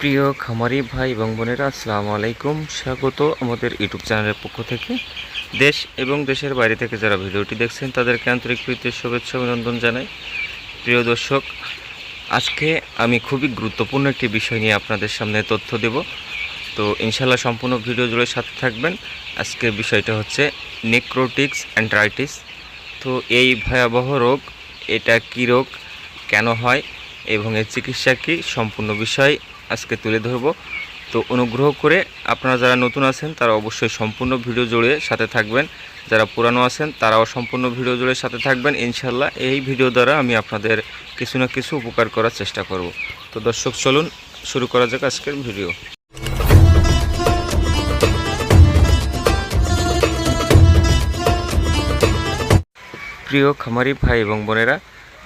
প্রিয় খামারি ভাই এবং বোনেরা, আসসালামু আলাইকুম। স্বাগত আমাদের ইউটিউব চ্যানেলের পক্ষ থেকে। দেশ এবং দেশের বাইরে থেকে যারা ভিডিওটি দেখছেন, তাদেরকে আন্তরিক প্রীতির শুভেচ্ছা অভিনন্দন জানাই। প্রিয় দর্শক, আজকে আমি খুবই গুরুত্বপূর্ণ একটি বিষয় নিয়ে আপনাদের সামনে তথ্য দেব। তো ইনশাল্লাহ সম্পূর্ণ ভিডিও জুড়ে সাথে থাকবেন। আজকের বিষয়টা হচ্ছে নেক্রোটিক্স অ্যান্ড্রাইটিস। তো এই ভয়াবহ রোগ, এটা কী রোগ, কেন হয়, এবং এর চিকিৎসা কী, সম্পূর্ণ বিষয় আজকে তুলে ধরব। তো অনুগ্রহ করে আপনারা যারা নতুন আছেন, তারা অবশ্যই সম্পূর্ণ ভিডিও জুড়ে সাথে থাকবেন। যারা পুরানো আছেন, তারাও সম্পূর্ণ ভিডিও জুড়ে সাথে থাকবেন। ইনশাল্লাহ এই ভিডিও দ্বারা আমি আপনাদের কিছু না কিছু উপকার করার চেষ্টা করব। তো দর্শক, চলুন শুরু করা যাক আজকের ভিডিও। প্রিয় খামারি ভাই এবং বোনেরা,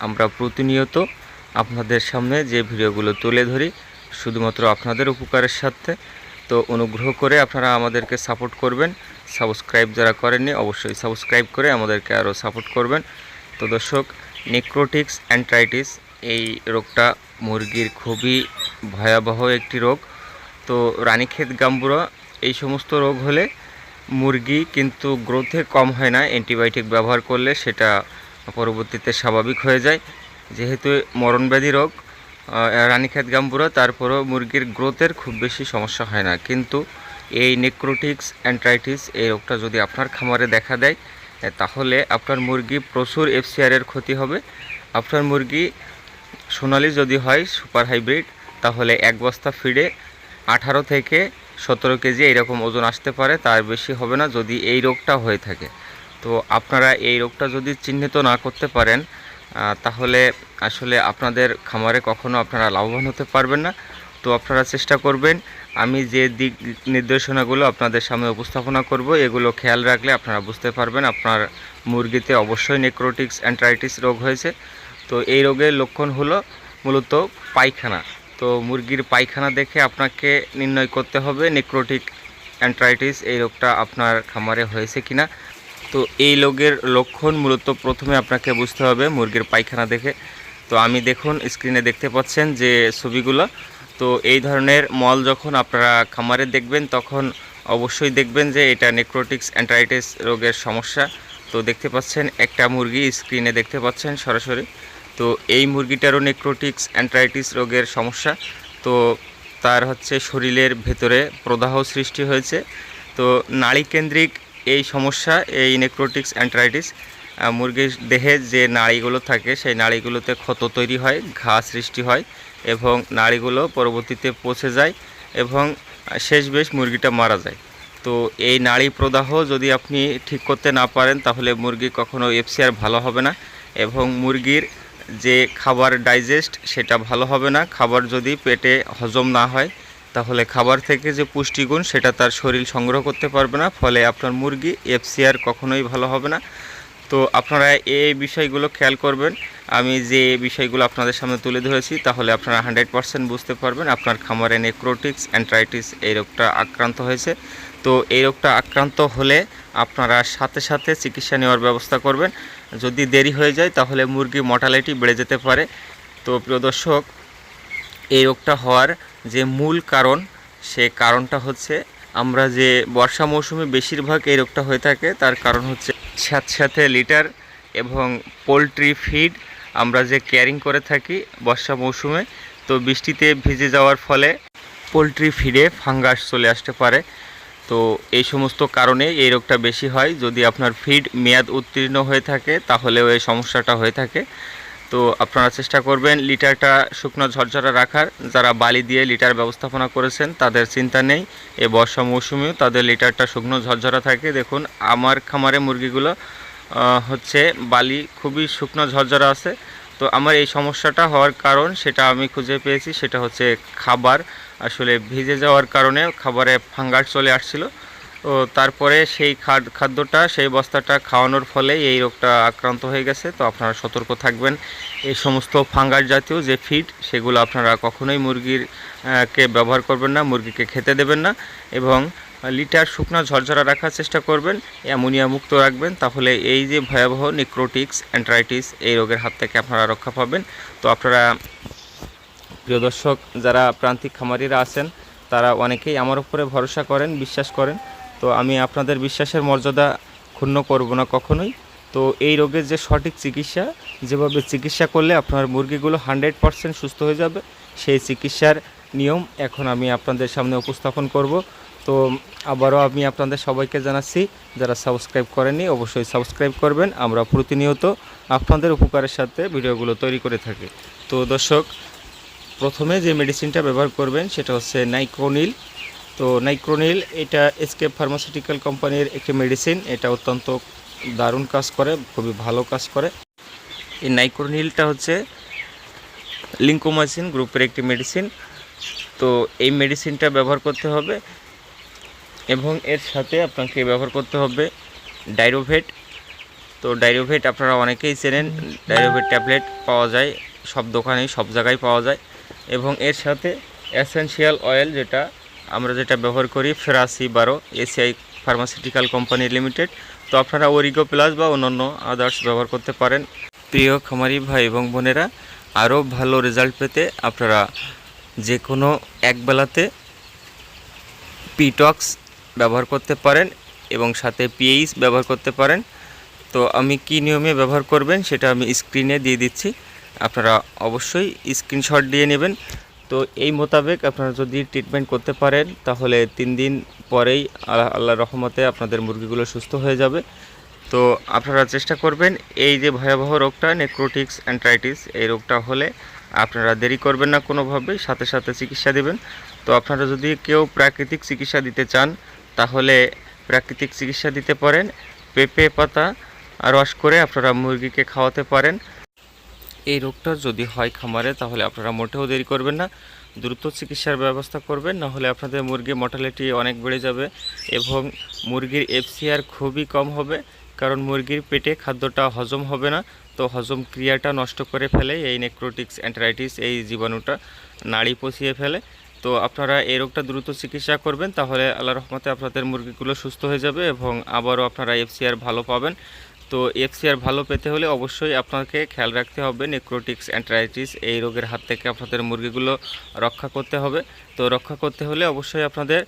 আমরা প্রতিনিয়ত আপনাদের সামনে যে ভিডিওগুলো তুলে ধরি শুধুমাত্র আপনাদের উপকারের সাথে। তো অনুগ্রহ করে আপনারা আমাদেরকে সাপোর্ট করবেন। সাবস্ক্রাইব যারা করেননি, অবশ্যই সাবস্ক্রাইব করে আমাদেরকে আরও সাপোর্ট করবেন। তো দর্শক নেক্রোটিক্স অ্যান্ট্রাইটিস এই রোগটা মুরগির খুবই ভয়াবহ একটি রোগ। তো রানীক্ষেত গাম্বুরা, এই সমস্ত রোগ হলে মুরগি কিন্তু গ্রোথে কম হয় না অ্যান্টিবায়োটিক ব্যবহার করলে সেটা পরবর্তীতে স্বাভাবিক হয়ে যায়। যেহেতু মরণব্যাধি রোগ রানীক্ষেত গাম্বুরা তারপরেও মুরগির গ্রোথের খুব বেশি সমস্যা হয় না। কিন্তু এই নেক্রোটিক্স অ্যান্ট্রাইটিস এই রোগটা যদি আপনার খামারে দেখা দেয় তাহলে আপনার মুরগি প্রচুর এফসিআরের ক্ষতি হবে। আপনার মুরগি সোনালি যদি হয় সুপার হাইব্রিড তাহলে এক বস্তা ফিডে আঠারো থেকে সতেরো কেজি এইরকম ওজন আসতে পারে, তার বেশি হবে না যদি এই রোগটা হয়ে থাকে। তো আপনারা এই রোগটা যদি চিহ্নিত না করতে পারেন তাহলে আসলে আপনাদের খামারে কখনো আপনারা লাভবান হতে পারবেন না। তো আপনারা চেষ্টা করবেন, আমি যে দিক নির্দেশনাগুলো আপনাদের সামনে উপস্থাপনা করব, এগুলো খেয়াল রাখলে আপনারা বুঝতে পারবেন আপনার মুরগিতে অবশ্যই নেক্রোটিক্স অ্যান্ট্রাইটিস রোগ হয়েছে। তো এই রোগের লক্ষণ হলো মূলত পায়খানা। তো মুরগির পায়খানা দেখে আপনাকে নির্ণয় করতে হবে নেক্রোটিক অ্যান্ট্রাইটিস এই রোগটা আপনার খামারে হয়েছে কিনা। তো এই রোগের লক্ষণ মূলত প্রথমে আপনাকে বুঝতে হবে মুরগির পায়খানা দেখে। তো আমি দেখুন স্ক্রিনে দেখতে পাচ্ছেন যে ছবিগুলো। তো এই ধরনের মল যখন আপনারা খামারে দেখবেন, তখন অবশ্যই দেখবেন যে এটা নেক্রোটিক্স অ্যান্ট্রাইটিস রোগের সমস্যা। তো দেখতে পাচ্ছেন, একটা মুরগি স্ক্রিনে দেখতে পাচ্ছেন সরাসরি। তো এই মুরগিটারও নেক্রোটিক্স অ্যান্ট্রাইটিস রোগের সমস্যা। তো তার হচ্ছে শরীরের ভেতরে প্রদাহ সৃষ্টি হয়েছে। তো নাড়িকেন্দ্রিক এই সমস্যা, এই নেক্রোটিক্স অ্যান্ট্রাইটিস মুরগির দেহে যে নাড়িগুলো থাকে, সেই নাড়িগুলোতে ক্ষত তৈরি হয়, ঘা সৃষ্টি হয় এবং নাড়িগুলো পরবর্তীতে পচে যায় এবং শেষ বেশ মুরগিটা মারা যায়। তো এই নাড়ি প্রদাহ যদি আপনি ঠিক করতে না পারেন, তাহলে মুরগি কখনো এফসিআর ভালো হবে না এবং মুরগির যে খাবার ডাইজেস্ট সেটা ভালো হবে না। খাবার যদি পেটে হজম না হয় তাহলে খাবার থেকে যে পুষ্টিগুণ, সেটা তার শরীর সংগ্রহ করতে পারবে না, ফলে আপনার মুরগি, এফসিআর কখনোই ভালো হবে না। তো আপনারা এই বিষয়গুলো খেয়াল করবেন। আমি যে বিষয়গুলো আপনাদের সামনে তুলে ধরেছি, তাহলে আপনারা হান্ড্রেড পারসেন্ট বুঝতে পারবেন আপনার খামারে নেক্রোটিক্স, অ্যান্ট্রাইটিস এই রোগটা আক্রান্ত হয়েছে। তো এই রোগটা আক্রান্ত হলে আপনারা সাথে সাথে চিকিৎসা নেওয়ার ব্যবস্থা করবেন। যদি দেরি হয়ে যায়, তাহলে মুরগি মর্টালিটি বেড়ে যেতে পারে। তো প্রিয় দর্শক এই রোগটা হওয়ার যে মূল কারণ, সে কারণটা হচ্ছে আমরা যে বর্ষা মৌসুমে বেশিরভাগ এই রোগটা হয়ে থাকে, তার কারণ হচ্ছে সাথে সাথে লিটার এবং পোলট্রি ফিড আমরা যে কেয়ারিং করে থাকি বর্ষা মৌসুমে, তো বৃষ্টিতে ভিজে যাওয়ার ফলে পোলট্রি ফিডে ফাঙ্গাস চলে আসতে পারে। তো এই সমস্ত কারণে এই রোগটা বেশি হয়। যদি আপনার ফিড মেয়াদ উত্তীর্ণ হয়ে থাকে, তাহলেও এই সমস্যাটা হয়ে থাকে। তো আপনারা চেষ্টা করবেন লিটারটা শুকনো ঝরঝরা রাখার। যারা বালি দিয়ে লিটার ব্যবস্থাপনা করেছেন, তাদের চিন্তা নেই। এ বর্ষা মৌসুমেও তাদের লিটারটা শুকনো ঝরঝরা থাকে। দেখুন, আমার খামারে মুরগিগুলো হচ্ছে বালি খুবই শুকনো ঝরঝরা আছে। তো আমার এই সমস্যাটা হওয়ার কারণ সেটা আমি খুঁজে পেয়েছি। সেটা হচ্ছে খাবার। আসলে ভিজে যাওয়ার কারণে খাবারে ফাঙ্গাস চলে আসছিল। তো তারপরে সেই খাদ, খাদ্যটা, সেই বস্তাটা খাওয়ানোর ফলে এই রোগটা আক্রান্ত হয়ে গেছে। তো আপনারা সতর্ক থাকবেন। এই সমস্ত ফাঙ্গাস জাতীয় যে ফিড, সেগুলো আপনারা কখনোই মুরগির কে ব্যবহার করবেন না, মুরগিকে খেতে দেবেন না এবং লিটার শুকনো ঝরঝরা রাখার চেষ্টা করবেন, অ্যামোনিয়া মুক্ত রাখবেন। তাহলে এই যে ভয়াবহ নিক্রোটিক্স অ্যান্ট্রাইটিস এই রোগের হাত থেকে আপনারা রক্ষা পাবেন। তো আপনারা, প্রিয় দর্শক, যারা প্রান্তিক খামারিরা আছেন, তারা অনেকেই আমার উপরে ভরসা করেন, বিশ্বাস করেন। তো আমি আপনাদের বিশ্বাসের মর্যাদা ক্ষুণ্ণ করব না কখনোই। তো এই রোগের যে সঠিক চিকিৎসা, যেভাবে চিকিৎসা করলে আপনার মুরগিগুলো হান্ড্রেড পারসেন্ট সুস্থ হয়ে যাবে, সেই চিকিৎসার নিয়ম এখন আমি আপনাদের সামনে উপস্থাপন করব। তো আবারও আমি আপনাদের সবাইকে জানাচ্ছি, যারা সাবস্ক্রাইব করেননি অবশ্যই সাবস্ক্রাইব করবেন। আমরা প্রতিনিয়ত আপনাদের উপকারের সাথে ভিডিওগুলো তৈরি করে থাকি। তো দর্শক, প্রথমে যে মেডিসিনটা ব্যবহার করবেন, সেটা হচ্ছে নাইক্রোনিল তো নাইক্রোনিল, এটা এসকেপ ফার্মাসিউটিক্যাল কোম্পানির একটি মেডিসিন এটা অত্যন্ত দারুণ কাজ করে, খুবই ভালো কাজ করে। এই নাইক্রোনিলটা হচ্ছে লিঙ্কোমাইসিন গ্রুপের একটি মেডিসিন তো এই মেডিসিনটা ব্যবহার করতে হবে এবং এর সাথে আপনাকে ব্যবহার করতে হবে ডাইরোভেট। তো ডাইরোভেট আপনারা অনেকেই চেনেন, ডাইরোভেট ট্যাবলেট পাওয়া যায়, সব দোকানেই, সব জায়গায় পাওয়া যায়। এবং এর সাথে অ্যাসেনশিয়াল অয়েল যেটা আমরা যেটা ব্যবহার করি, ফেরাসি বারো, এসিআই ফার্মাসিউটিক্যাল কোম্পানি লিমিটেড। তো আপনারা ওরিগো প্লাস বা অন্যান্য আদার্স ব্যবহার করতে পারেন। প্রিয় খামারি ভাই এবং বোনেরা, আরও ভালো রেজাল্ট পেতে আপনারা যে কোনো একবেলাতে পিটক্স ব্যবহার করতে পারেন এবং সাথে পিএইচ ব্যবহার করতে পারেন। তো আমি কি নিয়মে ব্যবহার করবেন সেটা আমি স্ক্রিনে দিয়ে দিচ্ছি। আপনারা অবশ্যই স্ক্রিনশট দিয়ে নেবেন। তো এই মোতাবেক আপনারা যদি ট্রিটমেন্ট করতে পারেন, তাহলে তিন দিন পরেই আল্লাহ রহমতে আপনাদের মুরগিগুলো সুস্থ হয়ে যাবে। তো আপনারা চেষ্টা করবেন, এই যে ভয়াবহ রোগটা নেক্রোটিক্স অ্যান্ট্রাইটিস এই রোগটা হলে আপনারা দেরি করবেন না কোনোভাবেই, সাথে সাথে চিকিৎসা দেবেন। তো আপনারা যদি কেউ প্রাকৃতিক চিকিৎসা দিতে চান, তাহলে প্রাকৃতিক চিকিৎসা দিতে পারেন। পেঁপে পাতা রস করে আপনারা মুরগিকে খাওয়াতে পারেন। এই রোগটা যদি হয় খামারে, তাহলে আপনারা মোটেও দেরি করবেন না। দ্রুত চিকিৎসার ব্যবস্থা করবেন, না হলে আপনাদের মুরগির মর্টালিটি অনেক বেড়ে যাবে এবং মুরগির এফসিআর খুবই কম হবে, কারণ মুরগির পেটে খাদ্যটা হজম হবে না। তো হজম ক্রিয়াটা নষ্ট করে ফেলে এই নেক্রোটিক্স অ্যান্টারাইটিস এই জীবাণুটা নাড়ি পচিয়ে ফেলে। তো আপনারা এই রোগটা দ্রুত চিকিৎসা করবেন, তাহলে আল্লাহ রহমতে আপনাদের মুরগিগুলো সুস্থ হয়ে যাবে এবং আবারও আপনারা এফসিআর ভালো পাবেন। তো এফসিআর ভালো পেতে হলে অবশ্যই আপনাকে খেয়াল রাখতে হবে নেক্রোটিক্স অ্যান্টারাইটিস এই রোগের হাত থেকে আপনাদের মুরগিগুলো রক্ষা করতে হবে। তো রক্ষা করতে হলে অবশ্যই আপনাদের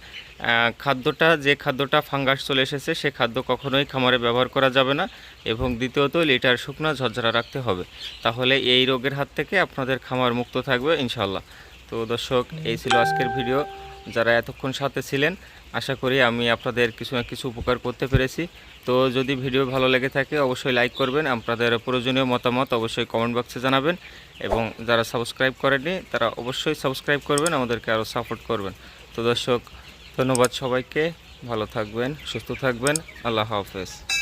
খাদ্যটা, যে খাদ্যটা ফাঙ্গাস চলে এসেছে সে খাদ্য কখনোই খামারে ব্যবহার করা যাবে না এবং দ্বিতীয়ত লিটার শুকনো ঝরঝরা রাখতে হবে। তাহলে এই রোগের হাত থেকে আপনাদের খামার মুক্ত থাকবে ইনশাল্লাহ তো দর্শক, এই ছিল আজকের ভিডিও। যারা এতক্ষণ সাথে ছিলেন, আশা করি আমি আপনাদের কিছু না কিছু উপকার করতে পেরেছি। তো যদি ভিডিও ভালো লেগে থাকে, অবশ্যই লাইক করবেন। আপনাদের প্রয়োজনীয় মতামত অবশ্যই কমেন্ট বক্সে জানাবেন। এবং যারা সাবস্ক্রাইব করেনি তারা অবশ্যই সাবস্ক্রাইব করবেন, আমাদেরকে আরও সাপোর্ট করবেন। তো দর্শক, ধন্যবাদ সবাইকে। ভালো থাকবেন, সুস্থ থাকবেন। আল্লাহ হাফেজ।